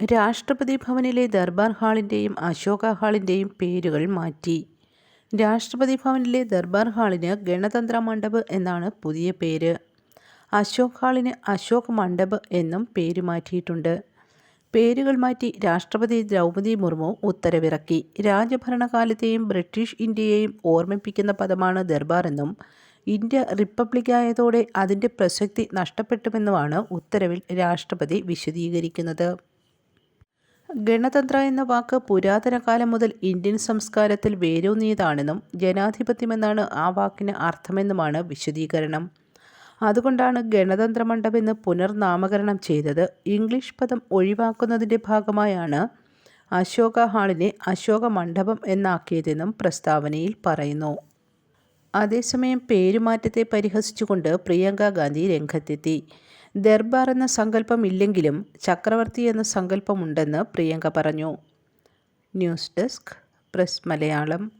രാഷ്ട്രപതി ഭവനിലെ ദർബാർ ഹാളിന്റെയും അശോക ഹാളിന്റെയും പേരുകൾ മാറ്റി. രാഷ്ട്രപതി ഭവനിലെ ദർബാർ ഹാളിന് ഗണതന്ത്ര മണ്ഡപ് എന്നാണ് പുതിയ പേര്. അശോക് ഹാളിന് അശോക് മണ്ഡപ് എന്നും പേര് മാറ്റിയിട്ടുണ്ട്. പേരുകൾ മാറ്റി രാഷ്ട്രപതി ദ്രൗപദി മുർമു ഉത്തരവിറക്കി. രാജഭരണകാലത്തെയും ബ്രിട്ടീഷ് ഇന്ത്യയെയും ഓർമ്മിപ്പിക്കുന്ന പദമാണ് ദർബാർ എന്നും ഇന്ത്യ റിപ്പബ്ലിക്കായതോടെ അതിന്റെ പ്രസക്തി നഷ്ടപ്പെട്ടുമെന്നുമാണ് ഉത്തരവിൽ രാഷ്ട്രപതി വിശദീകരിക്കുന്നത്. ഗണതന്ത്ര എന്ന വാക്ക് പുരാതന കാലം മുതൽ ഇന്ത്യൻ സംസ്കാരത്തിൽ വേരൂന്നിയതാണെന്നും ജനാധിപത്യമെന്നാണ് ആ വാക്കിന് അർത്ഥമെന്നുമാണ് വിശദീകരണം. അതുകൊണ്ടാണ് ഗണതന്ത്ര മണ്ഡപമെന്ന് പുനർനാമകരണം ചെയ്തത് ഇംഗ്ലീഷ് പദം ഒഴിവാക്കുന്നതിന്റെ ഭാഗമായാണ് അശോക ഹാളിനെ അശോക മണ്ഡപം എന്നാക്കിയതെന്നും പ്രസ്താവനയിൽ പറയുന്നു. അതേസമയം പേരുമാറ്റത്തെ പരിഹസിച്ചുകൊണ്ട് പ്രിയങ്ക ഗാന്ധി രംഗത്തെത്തി. ദർബാർ എന്ന സങ്കല്പം ഇല്ലെങ്കിലും ചക്രവർത്തി എന്ന സങ്കല്പമുണ്ടെന്ന് പ്രിയങ്ക പറഞ്ഞു. News desk press Malayalam.